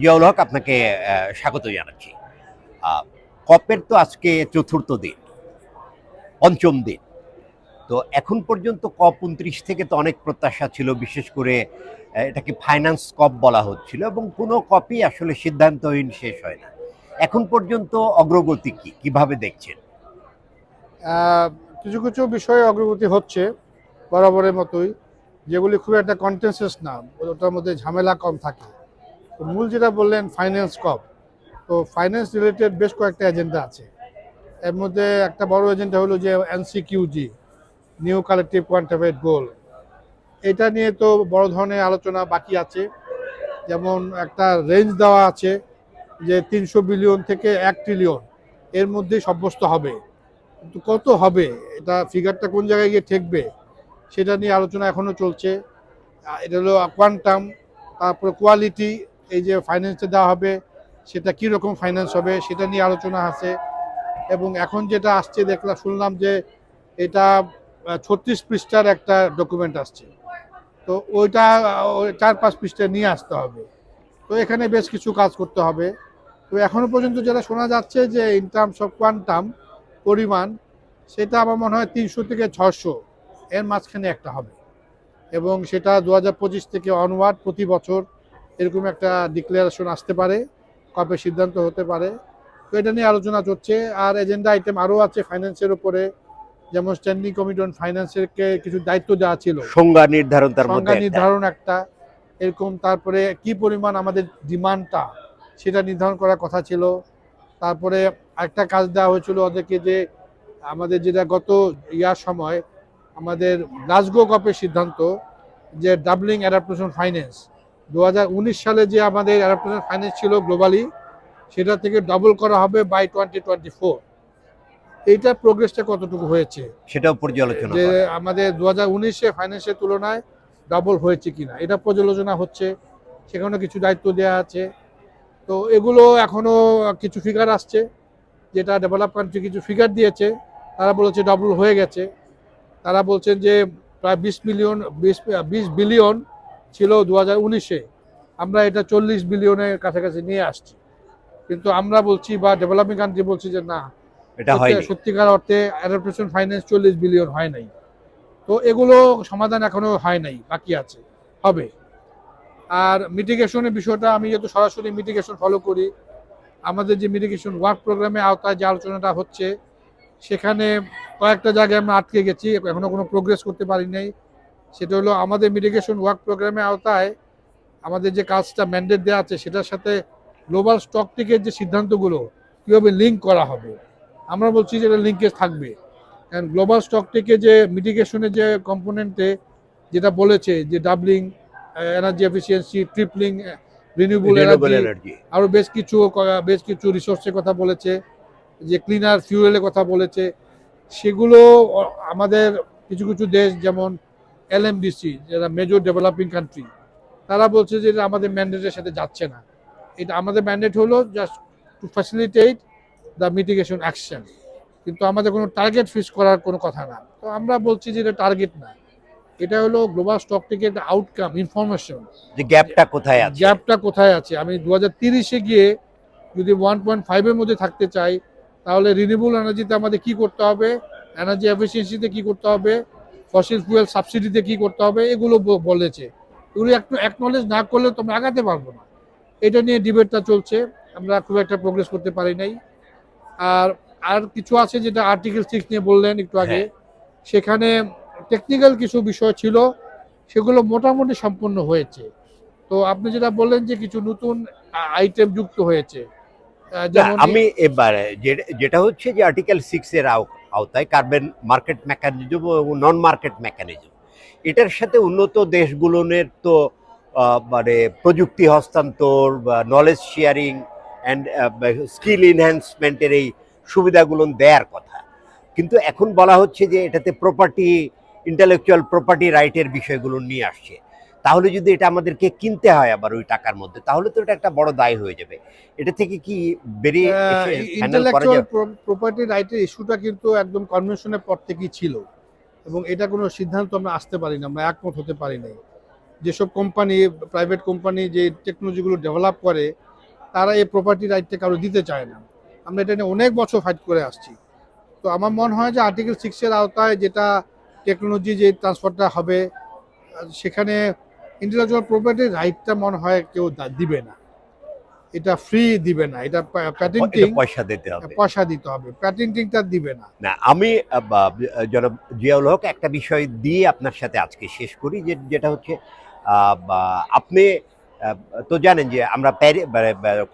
জিয়াউল হক আপনাকে স্বাগত জানাচ্ছি। কপের তো আজকে চতুর্থ দিন, পঞ্চম দিন। তো এখন পর্যন্ত কপ উনত্রিশ থেকে তো অনেক প্রত্যাশা ছিল, বিশেষ করে এটাকে ফাইন্যান্স কপ বলা হচ্ছিল এবং কোনো কপি আসলে সিদ্ধান্তহীন শেষ হয় না। এখন পর্যন্ত অগ্রগতি কি? কীভাবে দেখছেন? কিছু কিছু বিষয়ে অগ্রগতি হচ্ছে, বরাবরের মতোই, যেগুলি খুব একটা কন্টেন্সাস না, ওটার মধ্যে ঝামেলা কম থাকে। তো মূল যেটা বললেন ফাইন্যান্স কপ তো ফাইন্যান্স রিলেটেড বেশ কয়েকটা এজেন্ডা আছে। এর মধ্যে একটা বড় এজেন্ডা হলো যে এনসিকিউজি নিউ কালেকটিভ কোয়ান্টিফাইড গোল এটা নিয়ে তো বড় ধরনের আলোচনা বাকি আছে। যেমন একটা রেঞ্জ দেওয়া আছে যে তিনশো বিলিয়ন থেকে এক ট্রিলিয়ন এর মধ্যেই সাব্যস্ত হবে। কিন্তু কত হবে? এটা ফিগারটা কোন জায়গায় গিয়ে ঠেকবে? সেটা নিয়ে আলোচনা এখনও চলছে। এটা হলো কোয়ান্টাম তারপরে কোয়ালিটি এই যে ফাইন্যান্সে দেওয়া হবে, সেটা কি রকম ফাইন্যান্স হবে, সেটা নিয়ে আলোচনা আছে। এবং এখন যেটা আসছে দেখলাম শুনলাম যে এটা ছত্রিশ পৃষ্ঠার একটা ডকুমেন্ট আসছে। তো ওইটা, ওই চার পাঁচ পৃষ্ঠা নিয়ে আসতে হবে। তো এখানে বেশ কিছু কাজ করতে হবে। তো এখনও পর্যন্ত যেটা শোনা যাচ্ছে যে ইন টার্মস অফ কোয়ান্টাম পরিমাণ, সেটা আমার মনে হয় তিনশো থেকে ছশো এর মাঝখানে একটা হবে। এবং সেটা দু হাজার পঁচিশ থেকে অনওয়ার্ড প্রতি বছর এরকম একটা ডিক্লারেশন আসতে পারে কবে সিদ্ধান্ত হতে পারে। তো এটা নিয়ে আলোচনা চলছে। আর এজেন্ডা আইটেম আরও আছে ফাইন্যান্সের উপরে। যেমন স্ট্যান্ডিং কমিটি অন ফাইন্যান্সের কিছু দায়িত্ব দেওয়া ছিল। সংজ্ঞা নির্ধারণ তার মধ্যে সংজ্ঞা নির্ধারণ একটা। এরকম তারপরে কি পরিমাণ আমাদের ডিমান্ডটা সেটা নির্ধারণ করার কথা ছিল। তারপরে একটা কাজ দেওয়া হয়েছিল ওদেরকে যে আমাদের যেটা গত ইয়ার সময় আমাদের গ্লাসগো কপের সিদ্ধান্ত যে ডাবলিং অ্যাডাপ্টেশন ফাইন্যান্স দু হাজার উনিশ সালে যে আমাদের অ্যাডাপ্টেশন ফাইন্যান্স ছিল গ্লোবালি সেটা থেকে ডবল করা হবে বাই টোয়েন্টি টোয়েন্টি ফোর এইটা প্রোগ্রেসটা কতটুকু হয়েছে? সেটাও পর্যালোচনা যে আমাদের দু হাজার উনিশে ফাইন্যান্সের তুলনায় ডাবল হয়েছে কিনা এটা পর্যালোচনা হচ্ছে সেখানে কিছু দায়িত্ব দেওয়া আছে। তো এগুলো এখনও কিছু ফিগার আসছে যেটা ডেভেলপ কান্ট্রি কিছু ফিগার দিয়েছে তারা বলেছে ডাবল হয়ে গেছে। তারা বলছেন যে প্রায় বিশ মিলিয়ন বিশ বিশ বিলিয়ন ছিল দু হাজার উনিশে। আমরা এটা চল্লিশ বিলিয়নের কাছাকাছি নিয়ে আসছি। কিন্তু আমরা বলছি বা ডেভেলপিং কান্ট্রি বলছি যে না এটা সত্যিকার অর্থে অ্যাডাপ্টেশন ফাইন্যান্স চল্লিশ বিলিয়ন হয় নাই। তো এগুলো সমাধান এখনও হয় নাই বাকি আছে হবে। আর মিটিগেশনের বিষয়টা আমি যেহেতু সরাসরি মিটিগেশন ফলো করি আমাদের যে মিটিগেশন ওয়ার্ক প্রোগ্রামে আওতায় যে আলোচনাটা হচ্ছে সেখানে কয়েকটা জায়গায় আমরা আটকে গেছি এখনও কোনো প্রোগ্রেস করতে পারি নাই। সেটা হলো আমাদের মিটিগেশন ওয়ার্ক প্রোগ্রামে আওতায় আমাদের যে কাজটা ম্যান্ডেট দেওয়া আছে সেটার সাথে গ্লোবাল স্টক টিকের যে সিদ্ধান্তগুলো কীভাবে লিঙ্ক করা হবে আমরা বলছি যে এটা লিঙ্কেজ থাকবে। কারণ গ্লোবাল স্টক থেকে যে মিটিগেশনের যে কম্পোনেন্টে যেটা বলেছে যে doubling energy efficiency tripling renewable energy আরও বেশ কিছু বেশ কিছু রিসোর্সের কথা বলেছে যে ক্লিনার ফিউয়েলের কথা বলেছে সেগুলো আমাদের কিছু কিছু দেশ যেমন এলএমডিসি যারা মেজর ডেভেলপিং কান্ট্রি তারা বলছে যে এটা আমাদের ম্যান্ডেটের সাথে যাচ্ছে না। এটা আমাদের ম্যান্ডেট হলো just to facilitate the mitigation action কিন্তু আমাদের কোনো টার্গেট ফিক্স করার কোনো কথা না। তো আমরা বলছি যে এটা টার্গেট না। এটা হলো গ্লোবাল স্টক থেকে একটা আউটকাম ইনফরমেশন যে গ্যাপটা কোথায় আছে? গ্যাপটা কোথায় আছে? আমি দু হাজার তিরিশে গিয়ে যদি ওয়ান পয়েন্ট ফাইভের মধ্যে থাকতে চাই তাহলে রিনিউবল এনার্জিতে আমাদের কি করতে হবে? এনার্জি এফিসিয়েন্সিতে কি করতে হবে? ফসিল ফুয়েল সাবসিডিতে কি করতে হবে এগুলো বলেছে। এগুলো একটু অ্যাকনলেজ না করলে তো আমরা আগাতে পারব না। এটা নিয়ে ডিবেটটা চলছে আমরা খুব একটা প্রোগ্রেস করতে পারি নাই। আর আর কিছু আছে যেটা আর্টিকেল সিক্স নিয়ে বললেন একটু আগে। হ্যাঁ। সেখানে টেকনিক্যাল কিছু বিষয় ছিল সেগুলো মোটামুটি সম্পূর্ণ হয়েছে। তো আপনি যেটা বললেন যে কিছু নতুন আইটেম যুক্ত হয়েছে যেমন আমি এবারে যেটা হচ্ছে যে আর্টিকেল সিক্স এর আও- আওতায় কার্বন মার্কেট মেকানিজম এবং নন মার্কেট মেকানিজম। এটার সাথে উন্নত দেশগুলোর তো মানে প্রযুক্তি হস্তান্তর বা নলেজ শেয়ারিং অ্যান্ড স্কিল এনহ্যান্সমেন্টের এই সুবিধাগুলো দেওয়ার কথা। কিন্তু এখন বলা হচ্ছে যে এটাতে প্রপার্টি ইন্টালেকচুয়াল প্রপার্টি রাইটের বিষয়গুলো নিয়ে আসছে। তাহলে যদি এটা আমাদেরকে কিনতে হয় আবার ওই টাকার মধ্যে তাহলে তো এটা একটা বড় দায় হয়ে যাবে। এটা থেকে কি বেরিয়ে ইন্টেলেকচুয়াল প্রপার্টি রাইটের ইস্যুটা কিন্তু একদম কনভেনশনের পর থেকেই ছিল। এবং এটা কোনো সিদ্ধান্ত আমরা আসতে পারি না আমরা একমত হতে পারি নাই যেসব কোম্পানি প্রাইভেট কোম্পানি যে টেকনোলজিগুলো ডেভেলপ করে তারা এই প্রপার্টি রাইটটা কারও দিতে চায় না। আমরা এটা নিয়ে অনেক বছর ফাইট করে আসছি। তো আমার মনে হয় যে আর্টিকেল সিক্সের আওতায় যেটা টেকনোলজি যে ট্রান্সফারটা হবে সেখানে ইন্টেলেকচুয়াল প্রপার্টির রাইটটা মনে হয় কেউ দিবে না। এটা ফ্রি দিবে না। এটা প্যাটেন্টিং পয়সা দিতে হবে। পয়সা দিতে হবে। প্যাটেন্টিংটা দিবে না। না আমি জনাব জিয়াউল হক একটা বিষয় দিয়ে আপনার সাথে আজকে শেষ করি যে যেটা হচ্ছে আপনি তো জানেন যে আমরা প্যারি-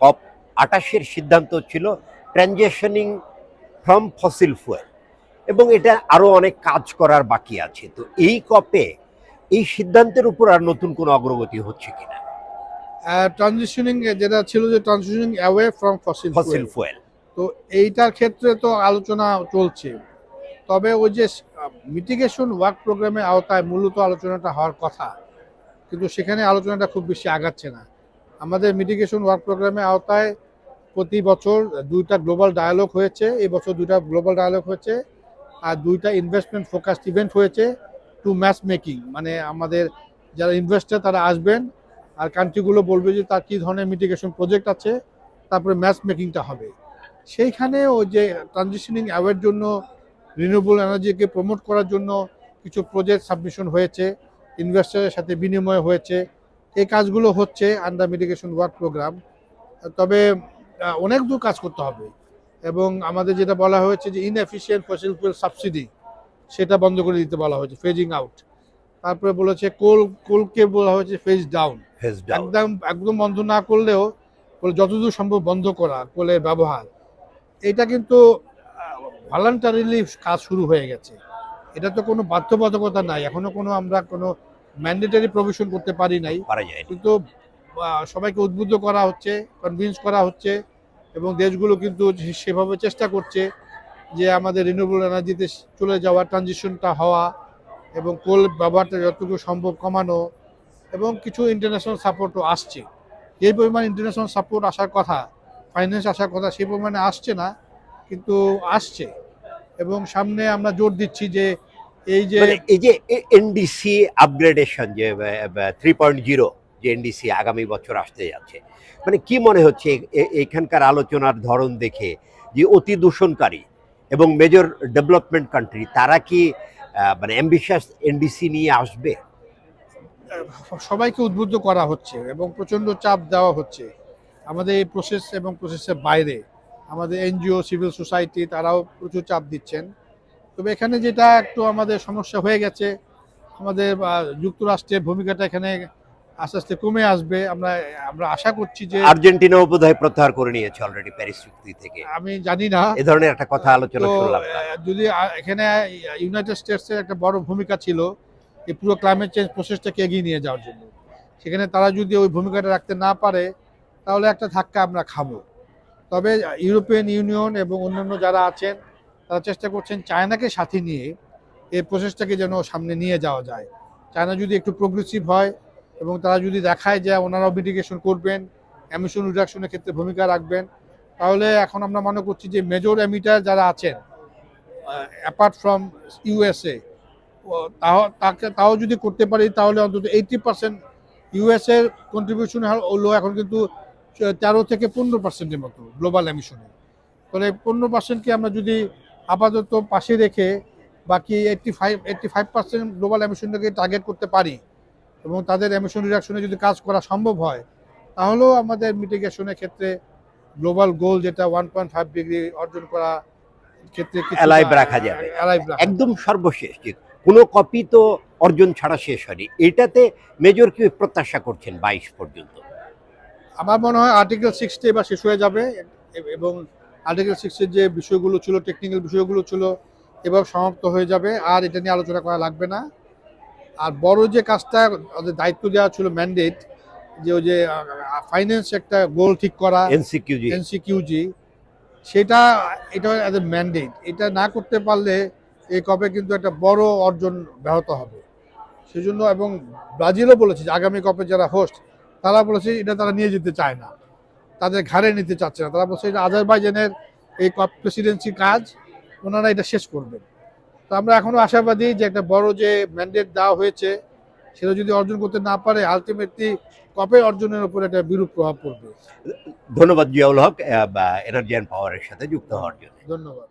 কপ আটাশের সিদ্ধান্ত ছিল ট্রানজেকশনিং ফ্রম ফসিল ফুয়েল এবং এটা আরও অনেক কাজ করার বাকি আছে। তো এই কপে এই সিদ্ধান্তের উপর আর নতুন কোনো অগ্রগতি হচ্ছে কিনা? ট্রানজিশনিং যেটা ছিল যে transitioning away from fossil fossil fuel তো এইটার ক্ষেত্রে তো আলোচনা চলছে। তবে ওই যে মিটিগেশন ওয়ার্ক প্রোগ্রামের আওতায় মূলত আলোচনাটা হওয়ার কথা। কিন্তু সেখানে আলোচনাটা খুব বেশি আগাচ্ছে না। আমাদের মিটিগেশন ওয়ার্ক প্রোগ্রামের আওতায় প্রতি বছর দুইটা গ্লোবাল ডায়ালগ হয়েছে। এই বছর দুইটা গ্লোবাল ডায়ালগ হয়েছে। আর দুইটা ইনভেস্টমেন্ট ফোকাসড ইভেন্ট হয়েছে। টু ম্যাচ মেকিং মানে আমাদের যারা ইনভেস্টার তারা আসবেন আর কান্ট্রিগুলো বলবে যে তার কী ধরনের মিটিগেশন প্রজেক্ট আছে, তারপরে ম্যাচ মেকিংটা হবে। সেইখানে ওই যে ট্রানজিশনিং অ্যাওয়ের জন্য রিনিউবল এনার্জিকে প্রমোট করার জন্য কিছু প্রজেক্ট সাবমিশন হয়েছে ইনভেস্টারের সাথে বিনিময় হয়েছে। এই কাজগুলো হচ্ছে আন্ডার মিটিগেশন ওয়ার্ক প্রোগ্রাম তবে অনেক দূর কাজ করতে হবে। এবং আমাদের যেটা বলা হয়েছে যে ইনএফিসিয়েন্ট ফসিল ফুয়েল সাবসিডি সেটা বন্ধ করে দিতে বলা হয়েছে ফেজিং আউট তারপরে বলেছে কোল কোলকে বলা হয়েছে ফেজ ডাউন একদম একদম বন্ধ না করলেও বলে যতদূর সম্ভব বন্ধ করা কোলের ব্যবহার। এটা কিন্তু ভলান্টারিলি কাজ শুরু হয়ে গেছে। এটা তো কোনো বাধ্যবাধকতা নাই। এখনও কোনো আমরা কোনো ম্যান্ডেটারি প্রভিশন করতে পারি নাই। কিন্তু সবাইকে উদ্বুদ্ধ করা হচ্ছে কনভিন্স করা হচ্ছে এবং দেশগুলো কিন্তু সেভাবে চেষ্টা করছে। যে আমাদের রিনিউয়েবল এনার্জিতে চলে যাওয়া ট্রানজিশনটা হওয়া এবং কোল ব্যবহারটা যতটুকু সম্ভব কমানো এবং কিছু ইন্টারন্যাশনাল সাপোর্টও আসছে। এই পরিমাণ ইন্টারন্যাশনাল সাপোর্ট আসার কথা ফাইন্যান্স আসার কথা সেই পরিমাণে আসছে না, কিন্তু আসছে এবং সামনে আমরা জোর দিচ্ছি যে এই যে মানে এই যে এনডিসি আপগ্রেডেশন যে থ্রি পয়েন্ট জিরো যে এনডিসি আগামী বছর আসতে যাচ্ছে মানে কি মনে হচ্ছে এখানকার আলোচনার ধরন দেখে যে অতি দূষণকারী? এবং মেজর ডেভেলপমেন্ট কান্ট্রি তারা কি মানে অ্যাম্বিশাস এনডিসি নিয়ে আসবে? সবাইকে উদ্বুদ্ধ করা হচ্ছে এবং প্রচণ্ড চাপ দেওয়া হচ্ছে। আমাদের এই প্রসেস এবং প্রসেসের বাইরে আমাদের এনজিও সিভিল সোসাইটি তারাও প্রচুর চাপ দিচ্ছেন। তবে এখানে যেটা একটু আমাদের সমস্যা হয়ে গেছে, আমাদের যুক্তরাষ্ট্রের ভূমিকাটা এখানে আস্তে আস্তে কমে আসবে। আমরা আমরা আশা করছি যে আর্জেন্টিনা বোধহয় প্রত্যাহার করে নিয়েছে অলরেডি প্যারিস চুক্তি থেকে। আমি জানি না। এ ধরনের একটা কথা আলোচনা শুনলাম যদি এখানে ইউনাইটেড স্টেটসের একটা বড় ভূমিকা ছিল এই পুরো ক্লাইমেট চেঞ্জ প্রসেসটাকে এগিয়ে নিয়ে যাওয়ার জন্য। সেখানে তারা যদি ওই ভূমিকাটা রাখতে না পারে তাহলে একটা ধাক্কা আমরা খাব। তবে ইউরোপিয়ান ইউনিয়ন এবং অন্যান্য যারা আছেন তারা চেষ্টা করছেন চায়নাকে সাথে নিয়ে এই প্রসেসটাকে যেন সামনে নিয়ে যাওয়া যায়। চায়না যদি একটু প্রোগ্রেসিভ হয় এবং তারা যদি দেখায় যে ওনারাও মিটিগেশন করবেন এমিশন রিডাকশনের ক্ষেত্রে ভূমিকা রাখবেন, তাহলে এখন আমরা মনে করছি যে মেজর এমিটার যারা আছেন অ্যাপার্ট ফ্রম ইউএসএ তাকে, তাও যদি করতে পারি তাহলে অন্তত এইটি পার্সেন্ট ইউএসএর কন্ট্রিবিউশন হলো এখন কিন্তু তেরো থেকে পনেরো পার্সেন্টের মতো গ্লোবাল এমিশনে তাহলে পনেরো পার্সেন্টকে আমরা যদি আপাতত পাশে রেখে বাকি eighty five eighty five percent global এমিশনটাকে target করতে পারি এবং তাদের এমিশন রিডাকশনে যদি কাজ করা সম্ভব হয় তাহলেও আমাদের মিটিগেশনের ক্ষেত্রে গ্লোবাল গোল যেটা ওয়ান পয়েন্ট ফাইভ ডিগ্রি অর্জন করা ক্ষেত্রে Alive রাখা যাবে। একদম সর্বশেষ কোনো কপি তো অর্জন ছাড়া শেষ হয়নি। এটাতে মেজর কি প্রত্যাশা করছেন বাইশ পর্যন্ত? আমার মনে হয় আর্টিকেল সিক্সটি এবার শেষ হয়ে যাবে এবং আর্টিকেল সিক্সের যে বিষয়গুলো ছিল টেকনিক্যাল বিষয়গুলো ছিল এবার সমাপ্ত হয়ে যাবে। আর এটা নিয়ে আলোচনা করা লাগবে না। আর বড় যে কাজটা ওদের দায়িত্ব দেওয়া ছিল ম্যান্ডেট যে ওই যে ফাইন্যান্স একটা গোল ঠিক করা এনসিকিউজি। এনসিকিউজি সেটা এটা এদের ম্যান্ডেট এটা না করতে পারলে এই কপে কিন্তু একটা বড় অর্জন ব্যাহত হবে। সেজন্য এবং ব্রাজিলও বলেছে যে আগামী কপে যারা হোস্ট তারা বলেছে এটা তারা নিয়ে যেতে চায় না। তাদের ঘাড়ে নিতে চাচ্ছে না। তারা বলছে এটা আজারবাইজানের এই কপ প্রেসিডেন্সি কাজ ওনারা এটা শেষ করবেন। তো আমরা এখনও আশাবাদী যে একটা বড় যে ম্যান্ডেট দেওয়া হয়েছে সেটা যদি অর্জন করতে না পারে আলটিমেটলি কপের অর্জনের উপর একটা বিরূপ প্রভাব পড়বে? ধন্যবাদ জিয়াউল হক এনার্জি অ্যান্ড পাওয়ারের সাথে যুক্ত হওয়ার জন্য। ধন্যবাদ।